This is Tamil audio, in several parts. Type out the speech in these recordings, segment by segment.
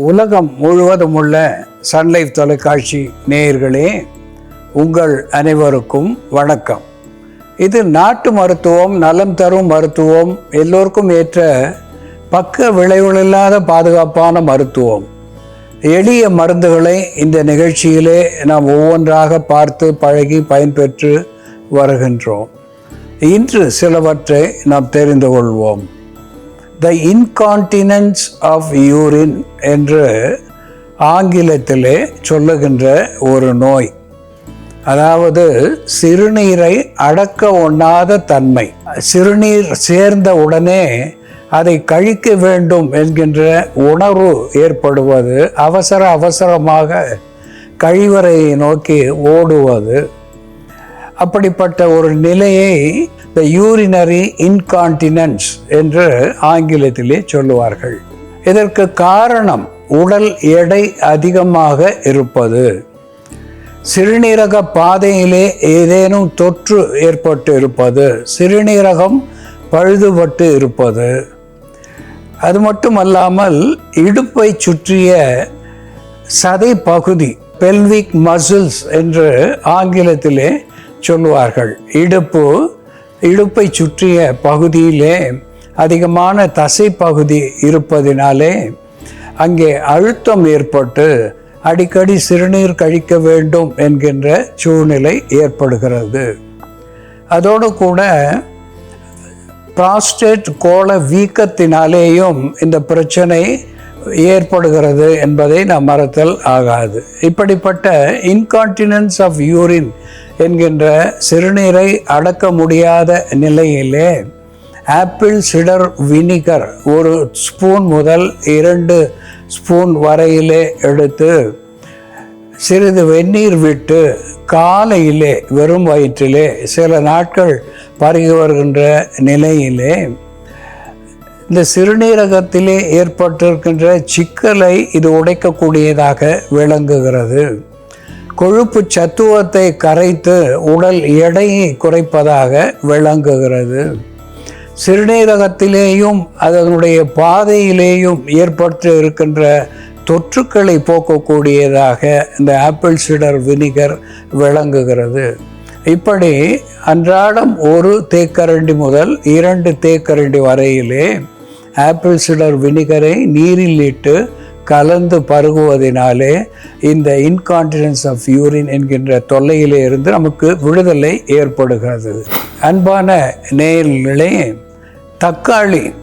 உலகம் முழுவதும் உள்ள சன்லைஃப் தொலைக்காட்சி நேயர்களே உங்கள் அனைவருக்கும் வணக்கம். இது நாட்டு மருத்துவம் நலம் தரும் மருத்துவம் எல்லோருக்கும் ஏற்ற பக்க விளைவுகளில்லாத பாதுகாப்பான மருத்துவம். எளிய மருந்துகளை இந்த நிகழ்ச்சியிலே நாம் ஒவ்வொன்றாக பார்த்து பழகி பயன்பெற்று வருகின்றோம். இன்று சிலவற்றை நாம் தெரிந்து கொள்வோம். த இன்கான்டினன்ஸ் ஆஃப் யூரின் என்று ஆங்கிலத்திலே சொல்லுகின்ற ஒரு நோய். அதாவது சிறுநீரை அடக்க ஒண்ணாத தன்மை. சிறுநீர் சேர்ந்த உடனே அதை கழிக்க வேண்டும் என்கின்ற உணர்வு ஏற்படுவது அவசர அவசரமாக கழிவறையை நோக்கி ஓடுவது. அப்படிப்பட்ட ஒரு நிலையை த யூரினரி இன்கான்டினன்ஸ் என்று ஆங்கிலத்திலே சொல்லுவார்கள். இதற்கு காரணம் உடல் எடை அதிகமாக இருப்பது. சிறுநீரக பாதையிலே ஏதேனும் தொற்று ஏற்பட்டு இருப்பது சிறுநீரகம் பழுதுபட்டு இருப்பது. அது மட்டுமல்லாமல் இடுப்பை சுற்றிய சதை பகுதி பெல்விக் மசில்ஸ் என்று ஆங்கிலத்திலே சொல்லுவார்கள். இடுப்பு இடுப்பை சுற்றிய பகுதியிலே அதிகமான தசை பகுதி இருப்பதினாலே அங்கே அழுத்தம் ஏற்பட்டு அடிக்கடி சிறுநீர் கழிக்க வேண்டும் என்கின்ற சூழ்நிலை ஏற்படுகிறது. அதோடு கூட பிராஸ்டேட் கோள வீக்கத்தினாலேயும் இந்த பிரச்சனை ஏற்படுகிறது என்பதை நாம் மறத்தல் ஆகாது. இப்படிப்பட்ட இன்கான்டினன்ஸ் ஆஃப் யூரின் என்கின்ற சிறுநீரை அடக்க முடியாத நிலையிலே ஆப்பிள் சிடர் வினிகர் ஒரு ஸ்பூன் முதல் இரண்டு ஸ்பூன் வரையிலே எடுத்து சிறிது வெந்நீர் விட்டு காலையிலே வெறும் வயிற்றிலே சில நாட்கள் பருகி வருகின்ற நிலையிலே இந்த சிறுநீரகத்திலே ஏற்பட்டிருக்கின்ற சிக்கலை இது உடைக்கக்கூடியதாக விளங்குகிறது. கொழுப்பு சத்துவத்தை கரைத்து உடல் எடையை குறைப்பதாக விளங்குகிறது. சிறுநீரகத்திலேயும் அதனுடைய பாதையிலேயும் ஏற்பட்டு இருக்கின்ற தொற்றுக்களை போக்கக்கூடியதாக இந்த ஆப்பிள் சிடர் வினிகர் விளங்குகிறது. இப்படி அன்றாடம் ஒரு தேக்கரண்டி முதல் இரண்டு தேக்கரண்டி வரையிலே ஆப்பிள் சிடர் வினிகரை நீரில் இட்டு கலந்து பருகுவதினாலே இந்த இன்கான்டினன்ஸ் ஆஃப் யூரின் என்கின்ற தொல்லையிலே இருந்து நமக்கு விடுதலை ஏற்படுகிறது. அன்பான நேயர்களே தக்காளி.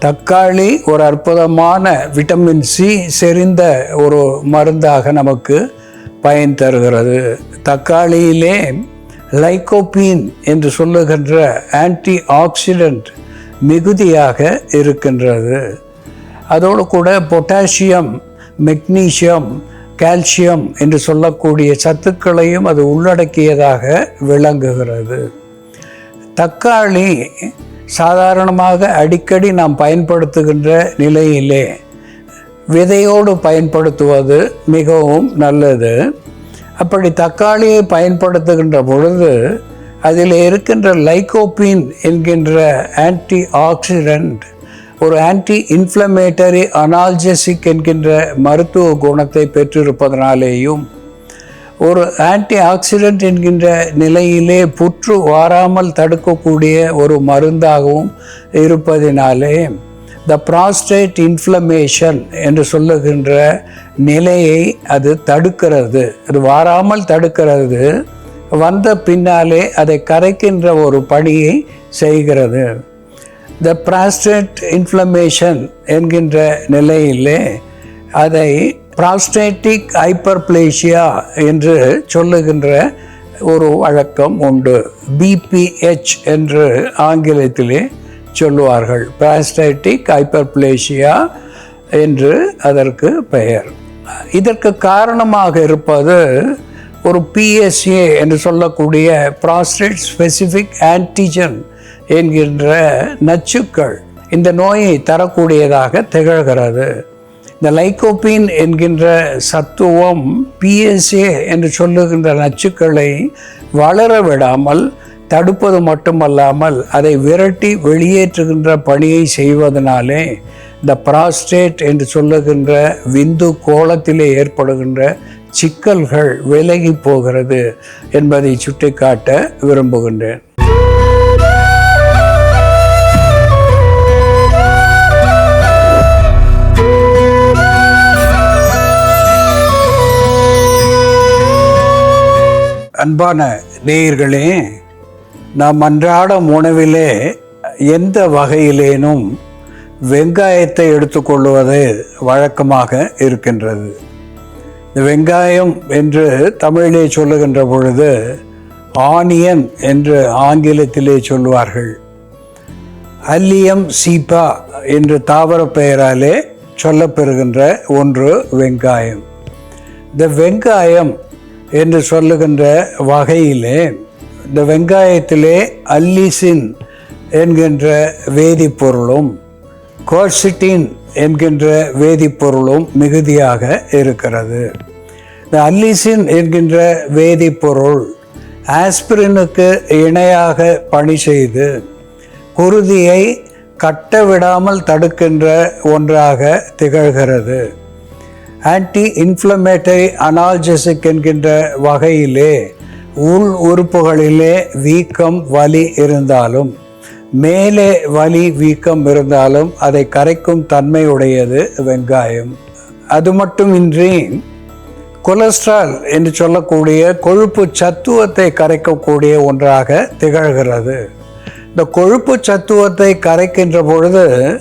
தக்காளி ஒரு அற்புதமான விட்டமின் சி செறிந்த ஒரு மருந்தாக நமக்கு பயன் தருகிறது. தக்காளியிலே லைகோபீன் என்று சொல்லுகின்ற ஆன்டி ஆக்சிடென்ட் மிகுதியாக இருக்கின்றது. அதோடு கூட பொட்டாசியம் மெக்னீசியம் கால்சியம் என்று சொல்லக்கூடிய சத்துக்களையும் அது உள்ளடக்கியதாக விளங்குகிறது. தக்காளி சாதாரணமாக அடிக்கடி நாம் பயன்படுத்துகின்ற நிலையிலே விதையோடு பயன்படுத்துவது மிகவும் நல்லது. அப்படி தக்காளியை பயன்படுத்துகின்ற பொழுது அதில் இருக்கின்ற லைகோபின் என்கின்ற ஆன்டி ஆக்சிடென்ட் ஒரு ஆன்டி இன்ஃப்ளமேட்டரி அனால்ஜெசிக் என்கின்ற மருத்துவ குணத்தை பெற்றிருப்பதனாலேயும் ஒரு ஆன்டி ஆக்சிடென்ட் என்கின்ற நிலையிலே புற்று வாராமல் தடுக்கக்கூடிய ஒரு மருந்தாகவும் இருப்பதினாலே த ப்ராஸ்டேட் இன்ஃப்ளமேஷன் என்று சொல்லுகின்ற நிலையை அது தடுக்கிறது. அது வாராமல் தடுக்கிறது. வந்த பின்னாலே அதை கரைக்கின்ற ஒரு பணியை செய்கிறது. த ப்ராஸ்டேட் இன்ஃப்ளமேஷன் என்கின்ற நிலையிலே அதை ப்ராஸ்டேட்டிக் ஹைப்பர்பிளேஷியா என்று சொல்லுகின்ற ஒரு வழக்கம் உண்டு. பிபிஹெச் என்று ஆங்கிலத்திலே சொல்லுவார்கள். ப்ராஸ்டேட்டிக் ஹைப்பர்பிளேஷியா என்று அதற்கு பெயர். இதற்கு காரணமாக இருப்பது ஒரு பிஎஸ்ஏ என்று சொல்லக்கூடிய ப்ராஸ்டேட் ஸ்பெசிஃபிக் ஆன்டிஜன் என்கின்ற நச்சுக்கள் இந்த நோயை தரக்கூடியதாக திகழ்கிறது. இந்த லைகோபின் என்கின்ற சத்துவம் பிஎஸ்ஏ என்று சொல்லுகின்ற நச்சுக்களை வளர விடாமல் தடுப்பது மட்டுமல்லாமல் அதை விரட்டி வெளியேற்றுகின்ற பணியை செய்வதனாலே இந்த ப்ராஸ்டேட் என்று சொல்லுகின்ற விந்து கோலத்திலே ஏற்படுகின்ற சிக்கல்கள் விலகி போகிறது என்பதை சுட்டிக்காட்ட விரும்புகின்றேன். அன்பான நேயர்களே நாம் அன்றாடம் உணவிலே எந்த வகையிலேனும் வெங்காயத்தை எடுத்துக்கொள்வது வழக்கமாக இருக்கின்றது. இந்த வெங்காயம் என்று தமிழிலே சொல்லுகின்ற பொழுது ஆனியன் என்று ஆங்கிலத்திலே சொல்லுவார்கள். அல்லியம் சீப்பா என்று தாவர பெயராலே சொல்லப்பெறுகின்ற ஒன்று வெங்காயம். இந்த வெங்காயம் என்று சொல்லுகின்ற வகையிலே இந்த வெங்காயத்திலே அல்லிசின் என்கின்ற வேதிப்பொருளும் கோர்சிட்டின் என்கின்ற வேதிப்பொருளும் மிகுதியாக இருக்கிறது. இந்த அல்லிசின் என்கின்ற வேதிப்பொருள் ஆஸ்பிரினுக்கு இணையாக பணி செய்து குருதியை கட்ட விடாமல் தடுக்கின்ற ஒன்றாக திகழ்கிறது. ஆன்டி இன்ஃப்ளமேட்டரி அனால்ஜெசிக் என்கின்ற வகையிலே உள் உறுப்புகளிலே வீக்கம் வலி இருந்தாலும் மேலே வலி வீக்கம் இருந்தாலும் அதை கரைக்கும் தன்மையுடையது வெங்காயம். அது மட்டுமின்றி கொலஸ்ட்ரால் என்று சொல்லக்கூடிய கொழுப்பு சத்துவத்தை கரைக்கக்கூடிய ஒன்றாக திகழ்கிறது. இந்த கொழுப்பு சத்துவத்தை கரைக்கின்ற பொழுது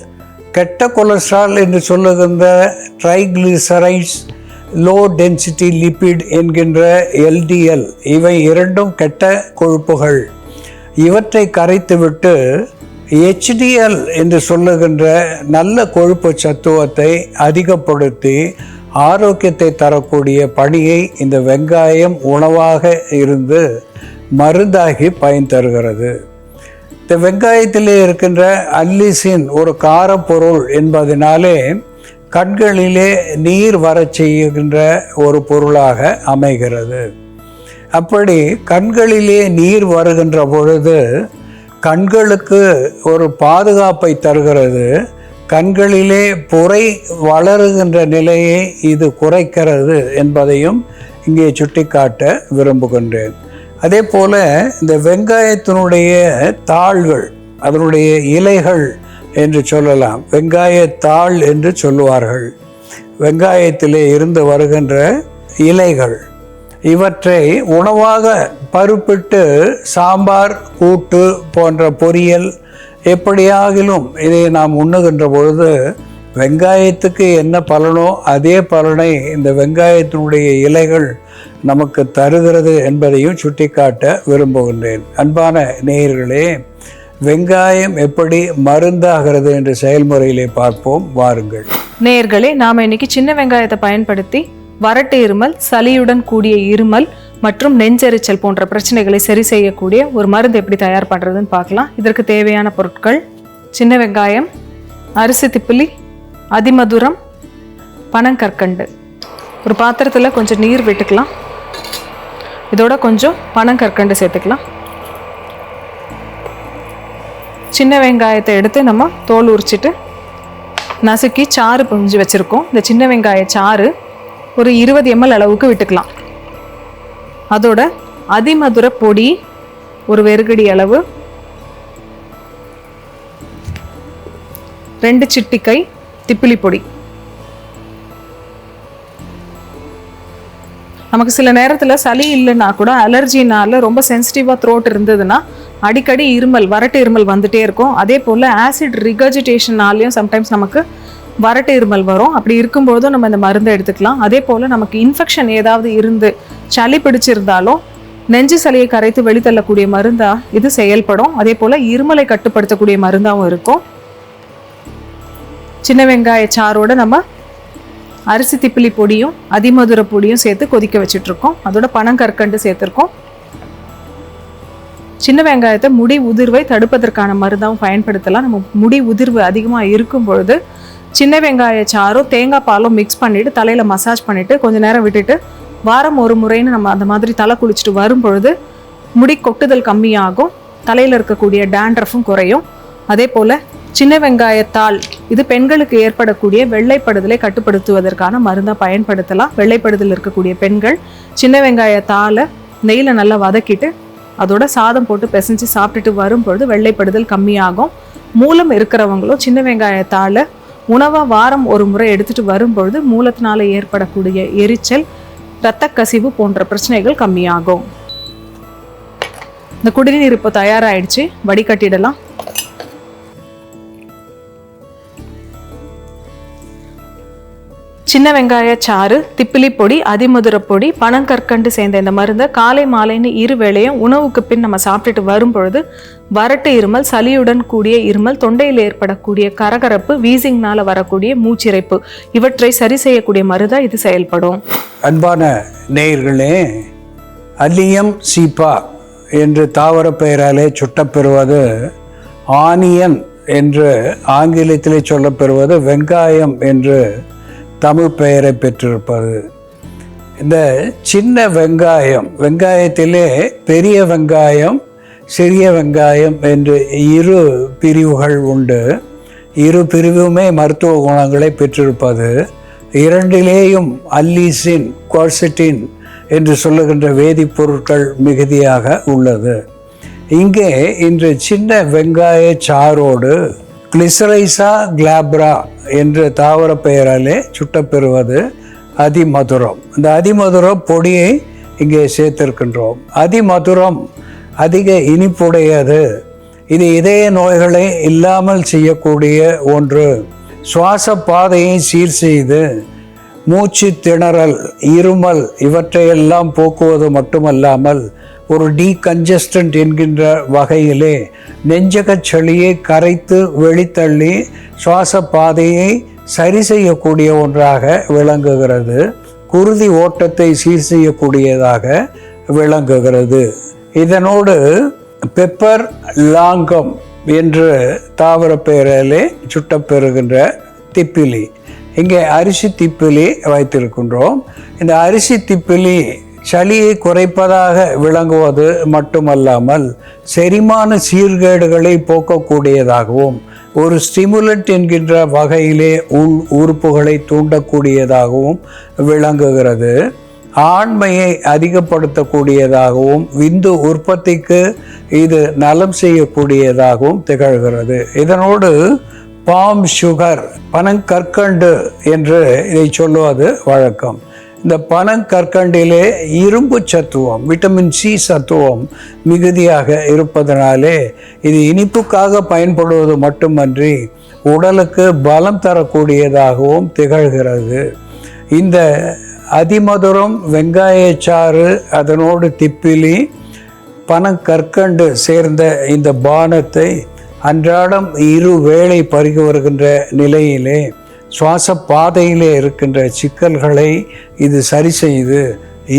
கெட்ட கொலஸ்ட்ரால் என்று சொல்லுகின்ற ட்ரைக்ளிசரைட்ஸ் லோ டென்சிட்டி லிப்பிட் என்கின்ற எல்டிஎல் இவை இரண்டும் கெட்ட கொழுப்புகள். இவற்றை கரைத்துவிட்டு ஹெச்டிஎல் என்று சொல்லுகின்ற நல்ல கொழுப்பு சத்துவத்தை அதிகப்படுத்தி ஆரோக்கியத்தை தரக்கூடிய பணியை இந்த வெங்காயம் உணவாக இருந்து மருந்தாகி பயன் தருகிறது. இந்த வெங்காயத்திலே இருக்கின்ற அல்லிசின் ஒரு காரப்பொருள் என்பதனாலே கண்களிலே நீர் வரச் செய்கின்ற ஒரு பொருளாக அமைகிறது. அப்படி கண்களிலே நீர் வருகின்ற பொழுது கண்களுக்கு ஒரு பாதுகாப்பை தருகிறது. கண்களிலே புரை வளருகின்ற நிலையை இது குறைக்கிறது என்பதையும் இங்கே சுட்டிக்காட்ட விரும்புகின்றேன். அதே போல இந்த வெங்காயத்தினுடைய தாள்கள் அதனுடைய இலைகள் என்று சொல்லலாம். வெங்காய தாள் என்று சொல்லுவார்கள். வெங்காயத்திலே இருந்து வருகின்ற இலைகள் இவற்றை உணவாக பருப்பிட்டு சாம்பார் கூட்டு போன்ற பொரியல் எப்படியாகிலும் இதை நாம் உண்ணுகின்ற பொழுது வெங்காயத்துக்கு என்ன பலனோ அதே பலனை இந்த வெங்காயத்தினுடைய இலைகள் நமக்கு தருகிறது என்பதையும் சுட்டிக்காட்ட விரும்புகின்றேன். அன்பான நேயர்களே வெங்காயம் எப்படி மருந்தாகிறது என்ற செயல்முறையிலே பார்ப்போம். வாருங்கள். நேயர்களே நாம் இன்னைக்கு சின்ன வெங்காயத்தை பயன்படுத்தி வறட்டு இருமல் சளியுடன் கூடிய இருமல் மற்றும் நெஞ்செரிச்சல் போன்ற பிரச்சனைகளை சரி செய்யக்கூடிய ஒரு மருந்து எப்படி தயார் பண்ணுறதுன்னு பார்க்கலாம். இதற்கு தேவையான பொருட்கள் சின்ன வெங்காயம் அரிசி திப்பிலி அதிமதுரம் பனங்கற்கண்டு. ஒரு பாத்திரத்தில் கொஞ்சம் நீர் விட்டுக்கலாம். இதோட கொஞ்சம் பனங்கற்கண்டு சேர்த்துக்கலாம். சின்ன வெங்காயத்தை எடுத்து நம்ம தோல் உரிச்சிட்டு நசுக்கி சாறு பிஞ்சு வச்சுருக்கோம். இந்த சின்ன வெங்காய சாறு ஒரு இருபது எம்எல் அளவுக்கு விட்டுக்கலாம். அதோட அதிமதுர பொடி ஒரு வெறுகடி அளவு ரெண்டு சிட்டிக்கை திப்பிலி பொடி. நமக்கு சில நேரத்தில் சளி இல்லைன்னா கூட அலர்ஜினால ரொம்ப சென்சிட்டிவாக த்ரோட் இருந்ததுன்னா அடிக்கடி இருமல் வரட்டு இருமல் வந்துட்டே இருக்கும். அதே போல் ஆசிட் ரிகர்ஜிடேஷனாலையும் சம்டைம்ஸ் நமக்கு வறட்டு இருமல் வரும். அப்படி இருக்கும்போதும் நம்ம இந்த மருந்தை எடுத்துக்கலாம். அதே போல் நமக்கு இன்ஃபெக்ஷன் ஏதாவது இருந்து சளி பிடிச்சிருந்தாலும் நெஞ்சு சளியை கரைத்து வெளித்தள்ளக்கூடிய மருந்தாக இது செயல்படும். அதே போல் இருமலை கட்டுப்படுத்தக்கூடிய மருந்தாகவும் இருக்கும். சின்ன வெங்காய சாரோட நம்ம அரிசி திப்பிலி பொடியும் அதிமதுர பொடியும் சேர்த்து கொதிக்க வச்சுட்ருக்கோம் அதோட பனங்கற்கண்டு சேர்த்துருக்கோம். சின்ன வெங்காயத்தை முடி உதிர்வை தடுப்பதற்கான மருந்தாகவும் பயன்படுத்தலாம். நம்ம முடி உதிர்வு அதிகமாக இருக்கும் பொழுது சின்ன வெங்காய சாரும் தேங்காய் பாலும் மிக்ஸ் பண்ணிவிட்டு தலையில் மசாஜ் பண்ணிவிட்டு கொஞ்ச நேரம் விட்டுட்டு வாரம் ஒரு முறைன்னு நம்ம அந்த மாதிரி தலை குளிச்சுட்டு வரும் பொழுது முடி கொட்டுதல் கம்மியாகும். தலையில் இருக்கக்கூடிய டேண்ட்ரஃபும் குறையும். அதே போல் சின்ன வெங்காயத்தாள் இது பெண்களுக்கு ஏற்படக்கூடிய வெள்ளைப்படுதலை கட்டுப்படுத்துவதற்கான மருந்தை பயன்படுத்தலாம். வெள்ளைப்படுதல் இருக்கக்கூடிய பெண்கள் சின்ன வெங்காயத்தாளை நெய்யில் நல்லா வதக்கிட்டு அதோட சாதம் போட்டு பிசைஞ்சு சாப்பிட்டுட்டு வரும்பொழுது வெள்ளைப்படுதல் கம்மியாகும். மூலம் இருக்கிறவங்களும் சின்ன வெங்காயத்தாளை உணவை வாரம் ஒரு முறை எடுத்துட்டு வரும்பொழுது மூலத்தினால ஏற்படக்கூடிய எரிச்சல் இரத்த கசிவு போன்ற பிரச்சனைகள் கம்மியாகும். இந்த குடிநீர் இப்போ தயாராயிடுச்சு. வடிகட்டிடலாம். சின்ன வெங்காய சாறு திப்பிலி பொடி அதிமதுர பொடி பனங்கற்கண்டு சேர்ந்த இந்த மருந்தை காலை மாலைன்னு இரு வேளையும் உணவுக்கு பின் நம்ம சாப்பிட்டுட்டு வரும் பொழுது வறட்டு இருமல் சளியுடன் கூடிய இருமல் தொண்டையில் ஏற்படக்கூடிய கரகரப்பு வீசிங்னால வரக்கூடிய மூச்சிறைப்பு. இவற்றை சரி செய்யக்கூடிய மருந்தா இது செயல்படும். அன்பான நேயர்களே அல்லியம் சீப்பா என்று தாவர பெயராலே சுட்டப்பெறுவது ஆனியன் என்று ஆங்கிலத்திலே சொல்லப்பெறுவது வெங்காயம் என்று தமிழ் பெயரை பெற்றிருப்பது. இந்த சின்ன வெங்காயம் வெங்காயத்திலே பெரிய வெங்காயம் சிறிய வெங்காயம் என்று இரு பிரிவுகள் உண்டு. இரு பிரிவுமே மருத்துவ குணங்களை பெற்றிருப்பது. இரண்டிலேயும் அல்லீசின் குவார்சிட்டின் என்று சொல்லுகின்ற வேதிப்பொருட்கள் மிகுதியாக உள்ளது. இங்கே இன்று சின்ன வெங்காய சாரோடு கிளிசரைசா கிளாப்ரா என்ற தாவர பெயராலே சுட்டப்பெறுவது அதிமதுரம். இந்த அதிமதுரம் பொடியை இங்கே சேர்த்திருக்கின்றோம். அதிமதுரம் அதிக இனிப்புடையது. இது இதய நோய்களை இல்லாமல் செய்யக்கூடிய ஒன்று. சுவாச பாதையை சீர் செய்து மூச்சு திணறல் இருமல் இவற்றையெல்லாம் போக்குவது மட்டுமல்லாமல் ஒரு டீகன்ஜஸ்டன்ட் என்கின்ற வகையிலே நெஞ்சகச் சளியை கரைத்து வெளித்தள்ளி சுவாச பாதையை சரி செய்யக்கூடிய ஒன்றாக விளங்குகிறது. குருதி ஓட்டத்தை சீர் செய்யக்கூடியதாக விளங்குகிறது. இதனோடு பெப்பர் லாங்கம் என்று தாவர பெயரிலே சுட்டப்பெறுகின்ற திப்பிலி. இங்கே அரிசி திப்பிலி வைத்திருக்கின்றோம். இந்த அரிசி திப்பிலி சளியை குறைப்பதாக விளங்குவது மட்டுமல்லாமல் செரிமான சீர்கேடுகளை போக்கக்கூடியதாகவும் ஒரு ஸ்டிமுலட் என்கின்ற வகையிலே உள் உறுப்புகளை தூண்டக்கூடியதாகவும் விளங்குகிறது. ஆண்மையை அதிகப்படுத்தக்கூடியதாகவும் விந்து உற்பத்திக்கு இது நலம் செய்யக்கூடியதாகவும் திகழ்கிறது. இதனோடு பாம் சுகர் பனங்கற்கண்டு என்று இதை சொல்லுவது வழக்கம். இந்த பனங்கற்கண்டிலே இரும்பு சத்துவம் விட்டமின் சி சத்துவம் மிகுதியாக இருப்பதனாலே இது இனிப்புக்காக பயன்படுவது மட்டுமன்றி உடலுக்கு பலம் தரக்கூடியதாகவும் திகழ்கிறது. இந்த அதிமதுரம் வெங்காயச்சாறு அதனோடு திப்பிலி பனங்கற்கண்டு சேர்ந்த இந்த பானத்தை அன்றாடம் இரு வேளை பருகி வருகின்ற நிலையிலே சுவாச பாதையிலே இருக்கின்ற சிக்கல்களை இது சரி செய்து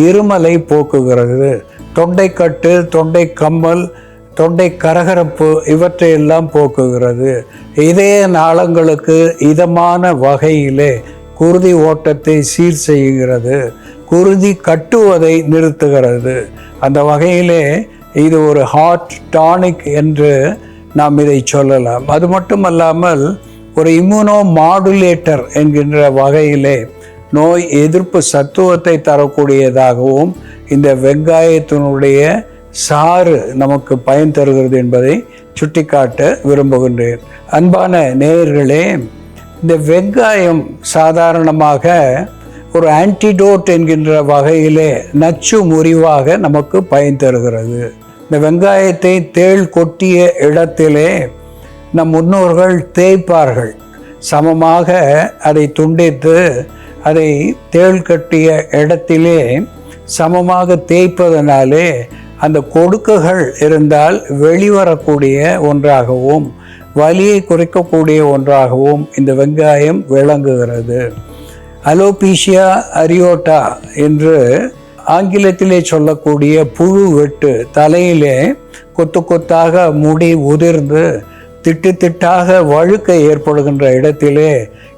இருமலை போக்குகிறது. தொண்டைக்கட்டு தொண்டை கம்மல் தொண்டை கரகரப்பு இவற்றையெல்லாம் போக்குகிறது. இதய நாளங்களுக்கு இதமான வகையிலே குருதி ஓட்டத்தை சீர் செய்கிறது. குருதி கட்டுவதை நிறுத்துகிறது. அந்த வகையிலே இது ஒரு ஹார்ட் டானிக் என்று நாம் இதை சொல்லலாம். அது மட்டுமல்லாமல் ஒரு இம்யூனோ மாடுலேட்டர் என்கின்ற வகையிலே நோய் எதிர்ப்பு சத்துவத்தை தரக்கூடியதாகவும் இந்த வெங்காயத்தினுடைய சாறு நமக்கு பயன் தருகிறது என்பதை சுட்டிக்காட்ட விரும்புகின்றேன். அன்பான நேயர்களே இந்த வெங்காயம் சாதாரணமாக ஒரு ஆன்டிடோட் என்கின்ற வகையிலே நச்சு முறிவாக நமக்கு பயன் தருகிறது. இந்த வெங்காயத்தை தேள் கொட்டிய இடத்திலே நம் முன்னோர்கள் தேய்ப்பார்கள். சமமாக அதை துண்டித்து அதை தேள் கட்டிய இடத்திலே சமமாக தேய்ப்பதனாலே அந்த கொடுக்குகள் இருந்தால் வெளிவரக்கூடிய ஒன்றாகவும் வலியை குறைக்கக்கூடிய ஒன்றாகவும் இந்த வெங்காயம் விளங்குகிறது. அலோபீஷியா அரியோட்டா என்று ஆங்கிலத்திலே சொல்லக்கூடிய புழு வெட்டு தலையிலே கொத்து கொத்தாக முடி உதிர்ந்து திட்டு திட்டாக வழுக்க ஏற்படுகின்ற இடத்திலே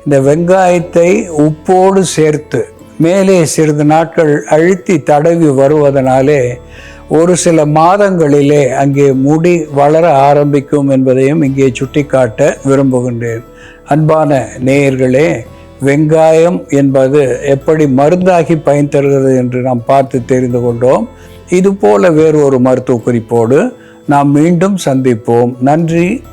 இந்த வெங்காயத்தை உப்போடு சேர்த்து மேலே சிறிது நாட்கள் அழுத்தி தடவி வருவதனாலே ஒரு சில மாதங்களிலே அங்கே முடி வளர ஆரம்பிக்கும் என்பதையும் இங்கே சுட்டிக்காட்ட விரும்புகின்றேன். அன்பான நேயர்களே வெங்காயம் என்பது எப்படி மருந்தாகி பயன் தருகிறது என்று நாம் பார்த்து தெரிந்து கொண்டோம். இதுபோல வேறு ஒரு மருத்துவ குறிப்போடு நாம் மீண்டும் சந்திப்போம். நன்றி.